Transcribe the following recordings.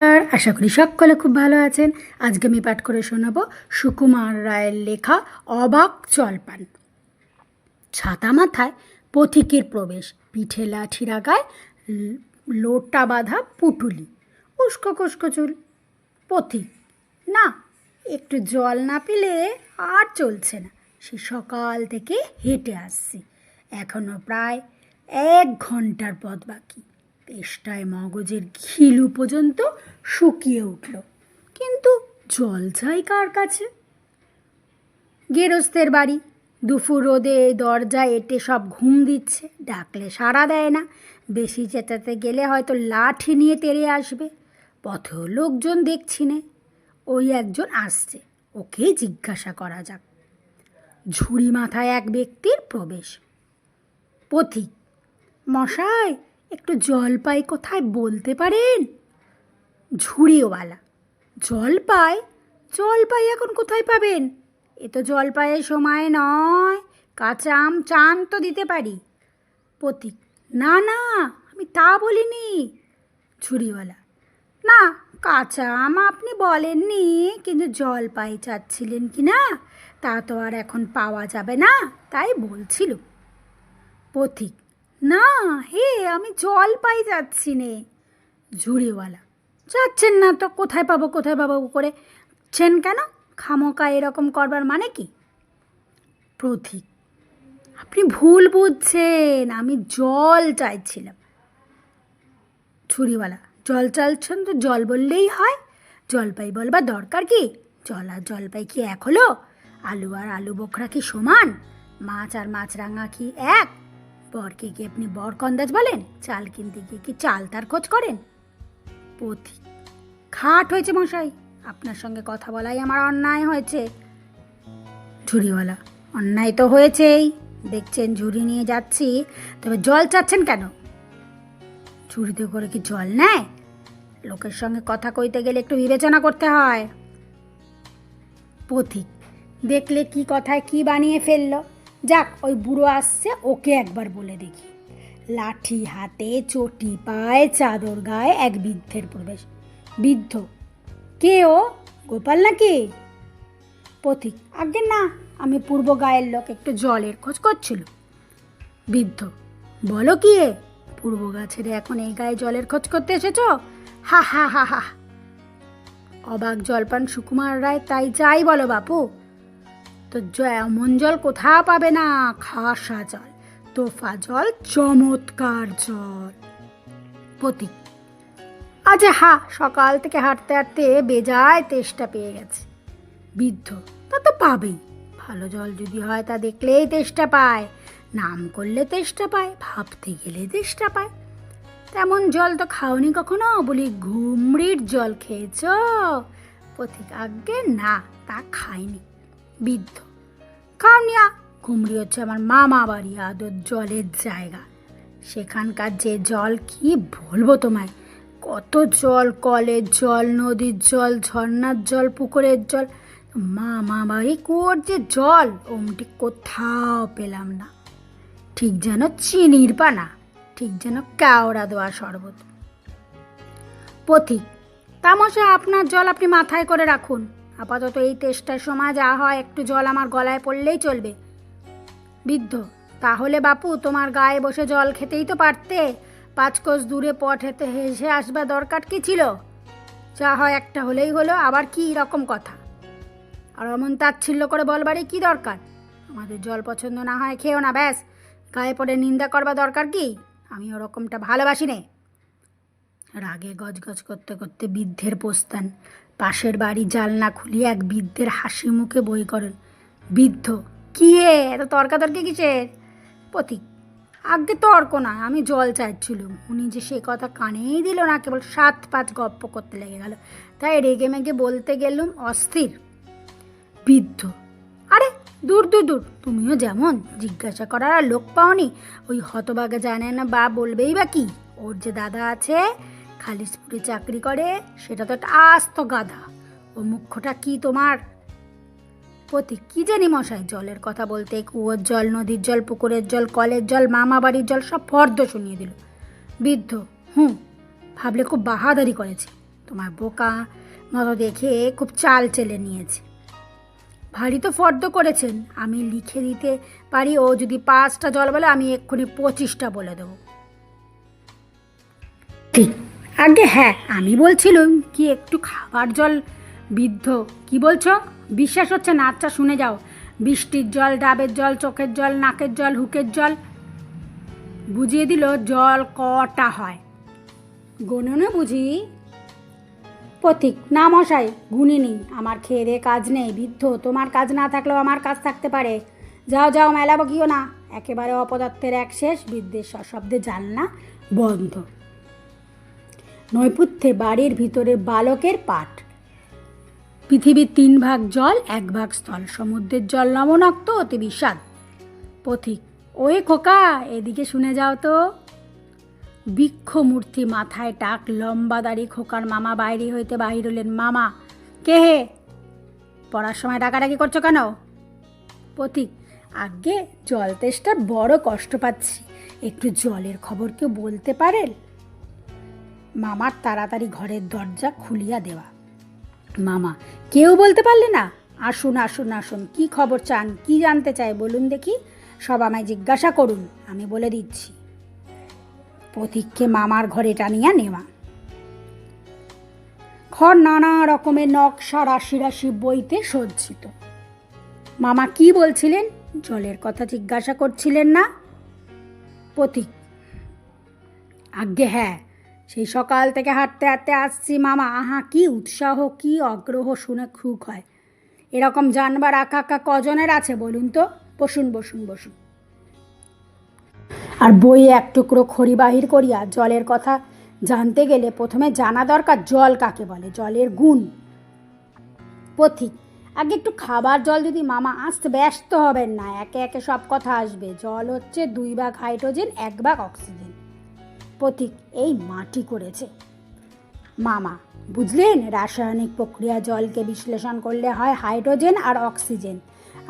আর আশা করি সকলে খুব ভালো আছেন। আজকে আমি পাঠ করে শোনাব সুকুমার রায়ের লেখা অবাক জলপান ছাতা মাথায় পথিকের প্রবেশ, পিঠে লাঠি রাগায় লোটা বাঁধা পুটুলি, উস্কো কুস্কো চুল, পথিক। না, একটু জল না পেলে আর চলছে না। সে সকাল থেকে হেঁটে আসছি। এখনও প্রায় এক ঘণ্টার পথ বাকি। তেষ্টায় মগজের ঘিলু পর্যন্ত শুকিয়ে উঠল। কিন্তু জল চাই কার কাছে? গেরস্তের বাড়ি, দুপুর রোদে দরজা এটে সব ঘুম দিচ্ছে, ডাকলে সাড়া দেয় না। বেশি চেঁচাতে গেলে হয়তো লাঠি নিয়ে তেড়ে আসবে। পথেও লোকজন দেখছি নে, ওই একজন আসছে, ওকেই জিজ্ঞাসা করা যাক। ঝুড়ি মাথায় এক ব্যক্তির প্রবেশ। পথিক, মশাই! একটু জল পাই কোথায় বলতে পারেন? ঝুড়িওয়ালা। জল পাই জল পাই এখন কোথায় পাবেন? এ তো জল পায়ের সময় নয়। কাঁচা আম চান তো দিতে পারি। পথিক না না, আমি তা বলিনি। ঝুড়িওয়ালা না, কাঁচা আম আপনি বলেননি, কিন্তু জল পাই চাচ্ছিলেন কি না, তা তো আর এখন পাওয়া যাবে না, তাই বলছিল। পথিক না, হে, আমি জল পাই যাচ্ছি নে। ঝুড়িওয়ালা, যাচ্ছেন না তো, কোথায় পাবো কোথায় পাবো করে ছেন কেন? খামোকা এরকম করবার মানে কি? প্রথিক আপনি ভুল বুঝছেন, আমি জল চাইছিলাম। ছুরিওয়ালা জল চালছেন তো জল বললেই হয়। জলপাই বলবার দরকার কি? জল আর জলপাই কি এক হলো? আলু আর আলু বোখরা কি সমান? মাছ আর মাছরাঙা কি এক? বরকে কি আপনি বর কন্দাজ বলেন? চাল কিনতে গিয়ে কি চাল তার খোঁজ করেন? পথি খাট হয়েছে মশাই। আপনার সঙ্গে কথা বলাই আমার অন্যায় হয়েছে। ঝুড়িওয়ালা, অন্যায় তো হয়েছেই। দেখছেন ঝুড়ি নিয়ে যাচ্ছি, তবে জল চাচ্ছেন কেন? ঝুড়িতে করে কি জল নেয়? লোকের সঙ্গে কথা কইতে গেলে একটু বিবেচনা করতে হয়। পথিক দেখলে কি কথায় কি বানিয়ে ফেলল? যাক, ওই বুড়ো আসছে, ওকে একবার বলে দেখি। লাঠি হাতে, চটি পায়ে, চাদর গায়ে, এক বৃদ্ধের প্রবেশ। বৃদ্ধ, কে ও? গোপাল নাকি? পথিক আগে না, আমি পূর্ব গায়ের লোক, একটু জলের খোঁজ করছিল। বৃদ্ধ, বলো কি এ? পূর্ব গাছের এখন এই গায়ে জলের খোঁজ করতে এসেছ? হা হা হা হা। অবাক জলপান সুকুমার রায়, তাই যাই বলো বাপু। তো এমন জল কোথাও পাবে না? খাসা জল, তোফা জল, চমৎকার জল। পথিক আচ্ছা হা, সকাল থেকে হাঁটতে হাঁটতে বেজায় তেষ্টা পেয়ে গেছে। বৃদ্ধ, তা তো পাবেই। ভালো জল যদি হয় তা দেখলেই তেষ্টা পায়। নাম করলে তেষ্টা পায়, ভাবতে গেলে তেষ্টা পায়। তেমন জল তো খাওনি কখনো? বলি ঘুমড়ির জল খেয়েছ? পথিক, আজ্ঞে, না, তা খাইনি। বৃদ্ধ। খাওনিয়া ঘুমড়ি হচ্ছে আমার মামা বাড়ি, আদর জলের জায়গা। সেখানকার যে জল, কি বলব তোমায়? কত জল, কলের জল, নদীর জল, ঝর্ণার জল, পুকুরের জল। মামা বাড়ি, কুয়োর যে জল ওমটি কোথাও পেলাম না। ঠিক যেন চিনির পানা, ঠিক যেন কেওড়া দেওয়া শরবত। পথিক তামশা আপনার জল আপনি মাথায় করে রাখুন। আপাতত এই তেষ্টার সময় যা হয়, একটু জল আমার গলায় পড়লেই চলবে। বৃদ্ধ, তাহলে বাপু, তোমার গায়ে বসে জল খেতেই তো পারতে। পাঁচ কোষ দূরে পথ হেতে হেসে আসবার দরকার কি ছিল? যা হয় একটা হলেই হলো, আবার কি রকম কথা? আর অমন তাচ্ছিল্য করে বলবারই কি দরকার? আমাদের জল পছন্দ না হয়, খেও না, ব্যাস। গায়ে পড়ে নিন্দা করবা দরকার কি? আমি ওরকমটা ভালোবাসি নে। রাগে গজগজ করতে করতে বৃদ্ধের পোস্তান পাশের বাড়ি জালনা খুলিয়ে এক বৃদ্ধের হাসি মুখে বই করেন। বৃদ্ধ, কি হে এত তর্কাতর্কি কিসের? পথিক, আগে তর্ক না, আমি জল চাইছিলুম। উনি যে সে কথা কানেই দিল না, কেবল সাত পাঁচ গপ্প করতে লেগে গেল। তাই রেগে মেগে বলতে গেলুম, অস্থির। বৃদ্ধ, আরে, দূর দূর দূর, তুমিও যেমন, জিজ্ঞাসা করার আর লোক পাওনি। ওই হতবাগা জানে না বা বলবেই বা কি। ওর যে দাদা আছে খালিশপুরে চাকরি করে, সেটা তো একটা আস্ত গাধা। ও মুখ্যটা কি তোমার? পতি, কি জানি মশাই, জলের কথা বলতে কুয়োর জল, নদীর জল, পুকুরের জল, কলের জল মামা বাড়ির জল, সব ফর্দ শুনিয়ে দিল। বৃদ্ধ হুম ভাবলে খুব বাহাদারি করেছে। তোমার বোকা মতো দেখে খুব চাল চেলে নিয়েছে। ভারী তো ফর্দ করেছেন, আমি লিখে দিতে পারি, ও যদি পাঁচটা জল বলে, আমি এক্ষুনি পঁচিশটা বলে দেবো। ঠিক। আগে হ্যাঁ আমি বলছিলাম কি একটু খাবার জল বিদ্ধ। কি বলছো? বিশ্বাস হচ্ছে না আচ্ছা শুনে যাও। বৃষ্টির জল, ডাবের জল, চোখের জল, নাকের জল, হুকের জল। বুঝিয়ে দিল জল কটা হয়। গণনে বুঝি? পথিক না মশাই গুনিনি আমার খেয়ে দিয়ে কাজ নেই। বৃদ্ধ। তোমার কাজ না থাকলেও আমার কাজ থাকতে পারে। যাও যাও মেলা বকিও না। একেবারে অপদার্থের এক শেষ। বৃদ্ধের সশব্দে জানলা বন্ধ। নৈপুথ্যে বাড়ির ভিতরে বালকের পাট পৃথিবীর তিন ভাগ জল, এক ভাগ স্থল। সমুদ্রের জল লবণাক্ত অতি বিষাদ। পথিক ওই খোকা, এদিকে শুনে যাও তো। বৃক্ষ মূর্তি মাথায় টাক, লম্বা দাড়ি খোকার মামা বাইরে হইতে বাহির হলেন। মামা, কে হে? পড়ার সময় ডাকাডাকি করছ কেন? পথিক আগে জল তেষ্টার বড় কষ্ট পাচ্ছি। একটু জলের খবর কেউ বলতে পারেন? মামার তাড়াতাড়ি ঘরের দরজা খুলিয়া দেওয়া। মামা, কেউ বলতে পারলে না? আসুন আসুন আসুন, কি খবর চান, কি জানতে চায় বলুন দেখি। সব আমায় জিজ্ঞাসা করুন, আমি বলে দিচ্ছি। পথিককে মামার ঘরে টানিয়া নেওয়া। ঘর নানা রকমের নকশা, রাশি রাশি বইতে সজ্জিত। মামা কি বলছিলেন? জলের কথা জিজ্ঞাসা করছিলেন না? পথিক, আজ্ঞে হ্যাঁ সেই সকাল থেকে হাঁটতে হাঁটতে আসছি, মামা। আহা, কি উৎসাহ, কি অগ্রহ শুনে খুক হয় এরকম জানবার আকাকা কজনের আছে বলুন তো? বসুন বসুন বসুন। আর বইয়ে এক টুকরো খড়ি বাহির করিয়া জলের কথা জানতে গেলে প্রথমে জানা দরকার জল কাকে বলে, জলের গুণ। পথিক, আগে একটু খাবার জল যদি মামা আসতে, ব্যস্ত হবেন না, একে একে সব কথা আসবে। জল হচ্ছে দুই ভাগ হাইড্রোজেন, এক ভাগ অক্সিজেন। পথিক এই মাটি করেছে। মামা, বুঝলেন? রাসায়নিক প্রক্রিয়া জলকে বিশ্লেষণ করলে হয় হাইড্রোজেন আর অক্সিজেন।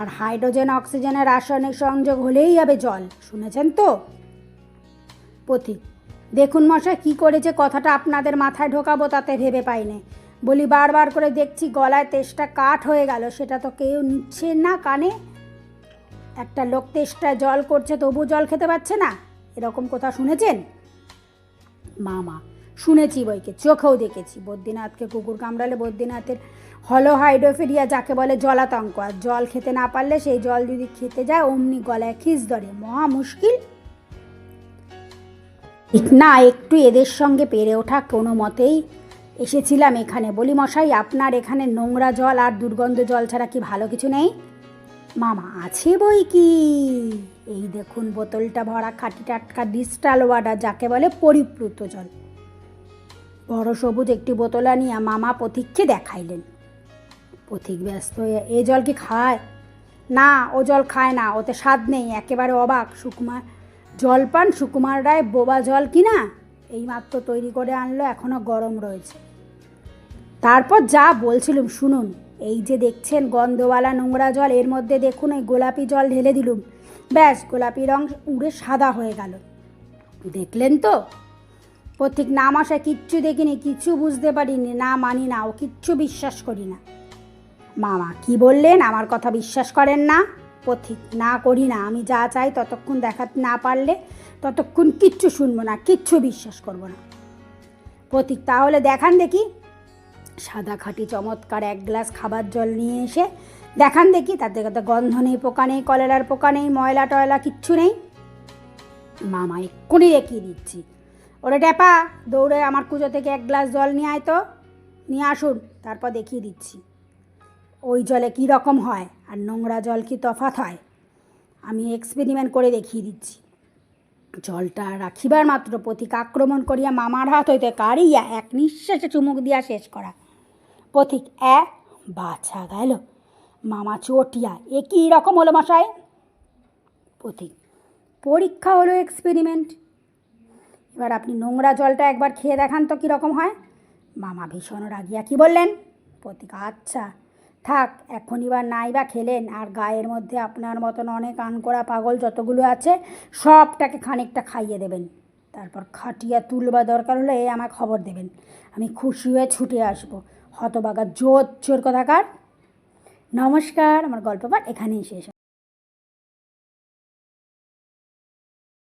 আর হাইড্রোজেন, অক্সিজেনের রাসায়নিক সংযোগ হলেই হবে জল, শুনেছেন তো? পথিক দেখুন মশাই, কি করেছে কথাটা আপনাদের মাথায় ঢোকাবো তাতে ভেবে পাইনি। বলি বারবার করে দেখছি গলায় তেষ্টা কাঠ হয়ে গেল, সেটা তো কেউ নিচ্ছে না কানে। একটা লোক তেষ্টায় জল করছে তবু জল খেতে পাচ্ছে না? এরকম কথা শুনেছেন? মামা। শুনেছি বইকে, চোখেও দেখেছি। বদ্রীনাথকে কুকুর কামড়ালে বদ্রীনাথের হলো হাইড্রোফেরিয়া যাকে বলে জলাতঙ্ক, আর জল খেতে না পারলে সেই জল যদি খেতে যায়, অমনি গলায় খিস ধরে। মহা মুশকিল। ঠিক না, একটু এদের সঙ্গে পেরে ওঠা কোনো মতেই এসেছিলাম এখানে। বলি মশাই, আপনার এখানে নোংরা জল আর দুর্গন্ধ জল ছাড়া কি ভালো কিছু নেই? মামা আছে বই কি? এই দেখুন, বোতলটা ভরা খাটি টাটকা ডিস্টাল ওয়াটার, যাকে বলে পরিপ্লুত জল। বড় সবুজ একটি বোতল আনিয়া মামা পথিককে দেখাইলেন। পথিক ব্যস্ত হয়ে এ জল কি খায়? না, ও জল খায় না, ওতে স্বাদ নেই, একেবারে অবাক। সুকুমার জলপান সুকুমার রায়, বোবা জল কি না? এইমাত্র তৈরি করে আনলো এখনও গরম রয়েছে। তারপর যা বলছিলুম, শুনুন। এই যে দেখছেন গন্ধওয়ালা নোংরা জল, এর মধ্যে দেখুন এই গোলাপি জল ঢেলে দিলুম। ব্যাস, গোলাপি রং উড়ে সাদা হয়ে গেল। দেখলেন তো? পথিক, না মশাই কিচ্ছু দেখিনি কিচ্ছু বুঝতে পারিনি। না মানি না, ও কিচ্ছু বিশ্বাস করি না। মামা, কি বললেন? আমার কথা বিশ্বাস করেন না? পথিক, না করি না। আমি যা চাই ততক্ষণ দেখাতে না পারলে ততক্ষণ কিচ্ছু শুনব না, কিচ্ছু বিশ্বাস করব না। পথিক, তাহলে দেখান দেখি। সাদা খাঁটি চমৎকার এক গ্লাস খাবার জল নিয়ে এসে দেখান দেখি, তাতে কত গন্ধ নেই, পোকা নেই, কলেরার পোকা নেই, ময়লা টয়লা কিচ্ছু নেই। মামা এক্ষুনি দেখিয়ে দিচ্ছি। ওরে ট্যাপা, দৌড়ে আমার কুজো থেকে এক গ্লাস জল নিয়ে আয় তো। নিয়ে আসুন, তারপর দেখিয়ে দিচ্ছি। ওই জলে কী রকম হয় আর নোংরা জল কি তফাত হয়? আমি এক্সপেরিমেন্ট করে দেখিয়ে দিচ্ছি। জলটা রাখিবার মাত্র পথিক আক্রমণ করিয়া মামার হাত হইতে কাড়িয়া এক নিঃশ্বাসে চুমুক দিয়া শেষ করা। পথিক এ বাছা গেল। মামা চটিয়া এ কী রকম হলো মশাই। পথিক, পরীক্ষা হলো এক্সপেরিমেন্ট এবার আপনি নোংরা জলটা একবার খেয়ে দেখান তো কীরকম হয়। মামা ভীষণ রাগিয়া কি বললেন? পথিক আচ্ছা থাক, এখনই বা নাই বা খেলেন, আর গায়ের মধ্যে আপনার মতন অনেক আনকোড়া পাগল যতগুলো আছে, সবটাকে খানিকটা খাইয়ে দেবেন। তারপর খাটিয়া তুলবা দরকার হলে এ আমায় খবর দেবেন। আমি খুশি হয়ে ছুটে আসব। হতবাগা জোর চোর কথাকার। নমস্কার আমার গল্প এখানেই শেষ